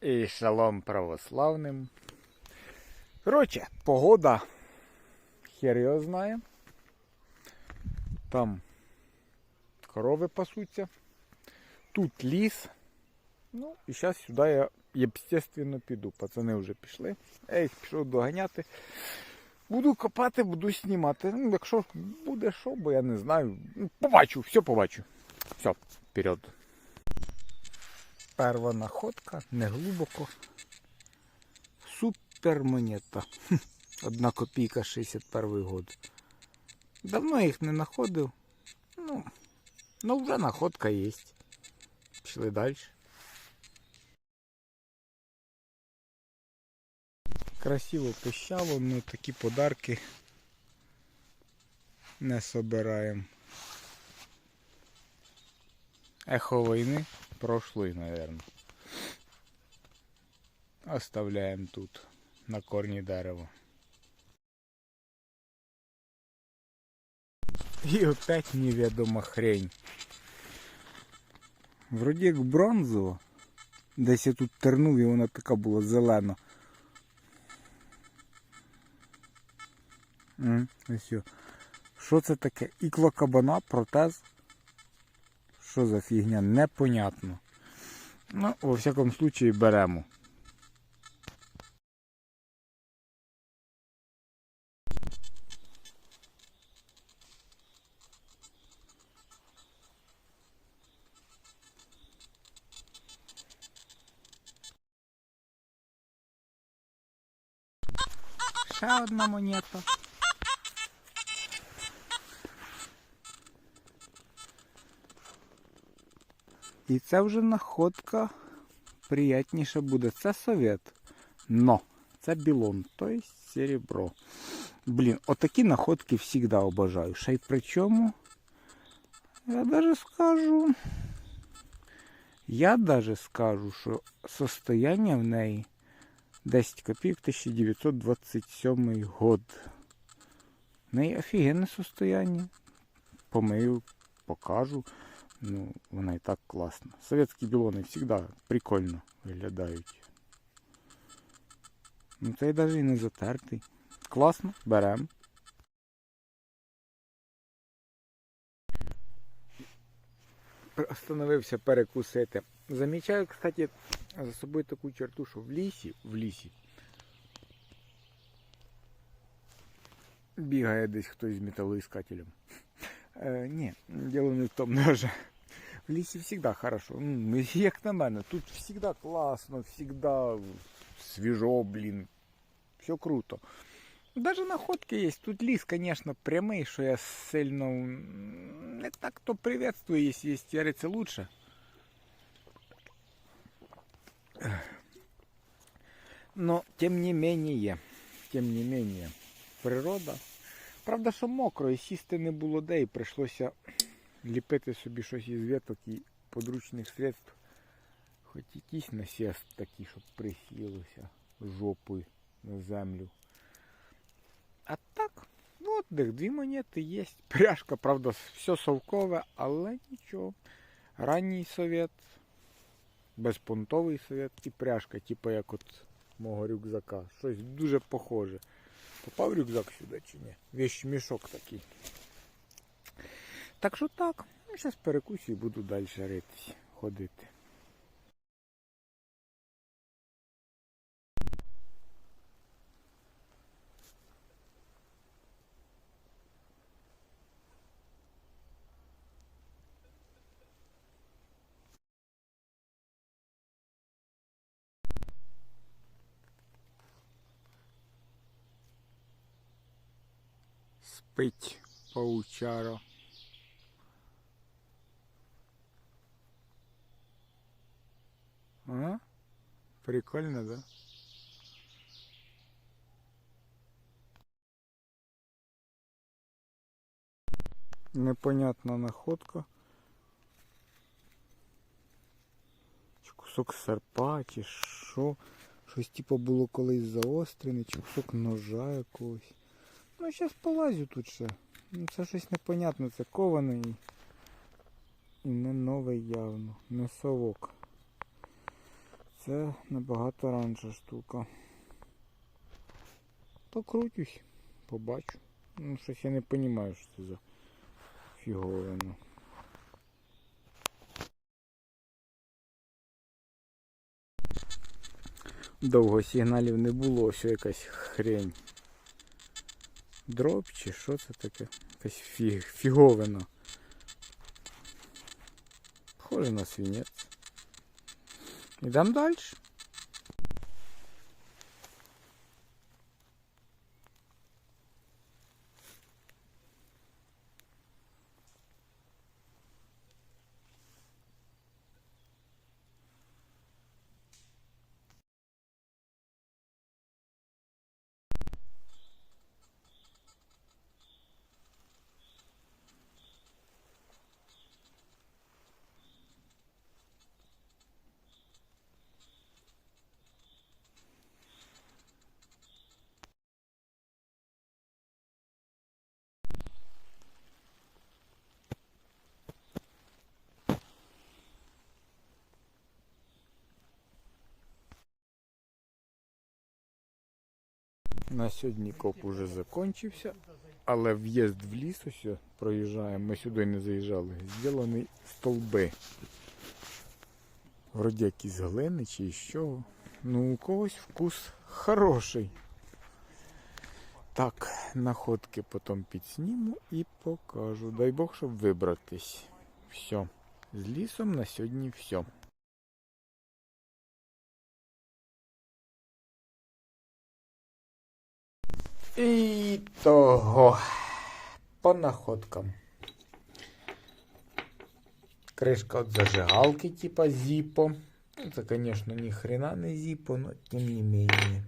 І шалом православним. Коротше, погода. Хер його знає. Там корови пасуться. Тут ліс. Ну, і зараз сюди я, естественно, піду. Пацани вже пішли. Я їх пішов доганяти. Буду копати, буду знімати. Ну, якщо буде що, бо я не знаю. Ну, Побачу, все побачу. Все, вперед. Перша находка, не глибоко. Супер монета. Одна копійка 61 год. Давно їх не знаходив. Ну, ну вже находка є. Пішли далі. Красиво пищало, але такі подарки не собираємо. Эхо войны прошлой, наверное. Оставляем тут на корні дерева. І опять невідома хрень. Вроді як бронзова. Десь я тут тернув і вона така була зелена. Що це таке? Ікло кабана, протез. Що за фігня? Непонятно. Ну, во всякому случаї беремо. Ще одна монета. І це вже находка приятніше буде. Це совет. Но це білон, тобто серебро. Блін, отакі находки завжди обожаю. Ще й при чому? Я даже скажу. Я даже скажу, що состояние в неї 10 копійок 1927 год. В неї офігенне состояние. Помию, покажу. Ну, вона і так класна. Советські білони завжди прикольно виглядають. Ну цей навіть і не затертий. Класно, берем. Остановився перекусити. Замічаю, кстати, за собою таку черту, що в лісі, в лісі бігає десь хтось з металоіскателем. Е, ні, діло не в тому даже. В лісі завжди хорошо. Ну, як на мене, тут завжди класно, завжди свіжо, блін. Все круто. Даже находки є. Тут ліс, звісно, прямий, що я сильно м, не так то приветствую, якщо є яриться лучше. Но тем не менее, тем не менее, природа. Правда, що мокро, і сісти не було де, і прийшлося ліпити собі щось із веток і подручних средств. Хоч якийсь насіст такий, щоб присілося жопою на землю. А так, ну от них дві монети є. Пряжка, правда, все совкове, але нічого. Ранній совет, безпонтовий совет і пряжка, типу як от мого рюкзака. Щось дуже похоже. Попав рюкзак сюди чи ні? Вещ мішок такий. Так що так. Ну, зараз перекусю і буду далі ритись, ходити. Спить паучара. А? Прикольно, да? Непонятна находка. Чи кусок серпа, чи що. Щось типу було колись заострене, чи кусок ножа якогось. Ну, зараз полазю тут ще. Ну, це щось непонятне, це кований. І не новий явно, не совок. це набагато раніша штука. Покрутюсь, побачу. Ну, щось я не розумію, що це за фіговина. Довго сигналів не було, що якась хрень. Дроб чи що це таке? Якась фіг, фіговина. Похоже на свинець. Ідемо далі. На сьогодні коп уже закінчився, але в'їзд в ліс ось проїжджаємо, ми сюди не заїжджали, зроблені столби. Вроді якісь глини чи чого. Ну у когось вкус хороший. Так, находки потім підсніму і покажу. Дай Бог, щоб вибратись. Все. З лісом на сьогодні все. І того по находкам. Кришка от зажигалки типа Зіпо. Это, конечно, ни хрена не Зіпо, но тем не менее.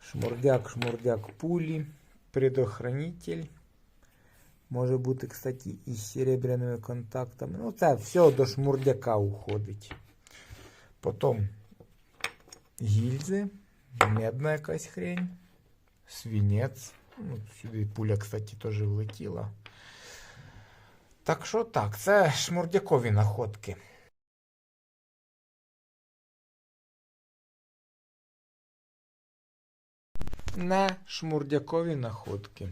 Шмурдяк, шмурдяк пулі, предохранитель. Може бути, кстати, із серебряними контактами. Ну, це все до шмурдяка уходить. Потім гільзи, медна якась хрень Свинець. Ну, сюди пуля, кстати, теж влетіла. Так що так, це шмурдякові находки. Не шмурдякові находки.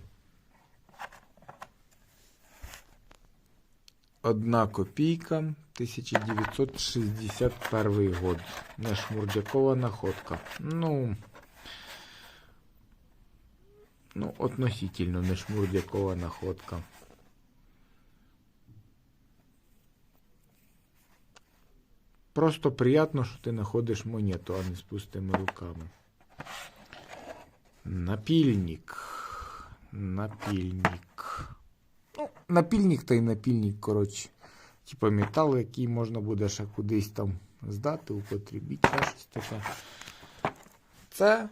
Одна копійка 1961 год. Не шмурдякова находка. Ну. Ну, относительно не шмурдякова находка. Просто приятно, що ти знаходиш монету, а не з пустими руками. Напільник. Напільник. Ну, напільник та й напільник, коротше. Типа метал, який можна буде ще кудись там здати, употребити, щось таке. Це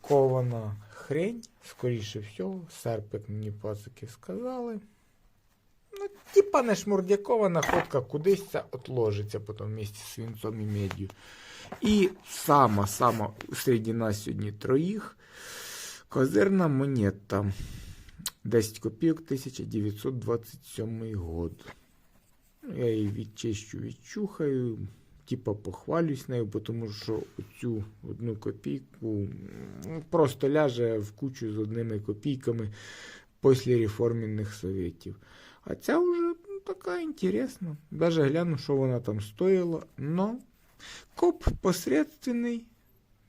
кована хрень, скоріше всього, серпик мені пацики сказали. Ну, типа не шмурдякова находка, кудись це отложиться потім вместе з свинцом і медью. І сама-сама серед нас сьогодні троїх козирна монета. 10 копійок 1927 год. Ну, Я її відчищу, відчухаю типа похвалюсь нею, тому що цю одну копійку просто ляже в кучу з одними копійками після реформенних совєтів. А ця вже ну, така інтересна. Даже гляну, що вона там стоїла. Но коп посередственний,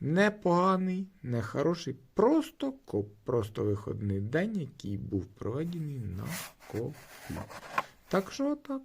непоганий, не хороший. Просто коп, просто виходний день, який був проведений на копі. Так що так.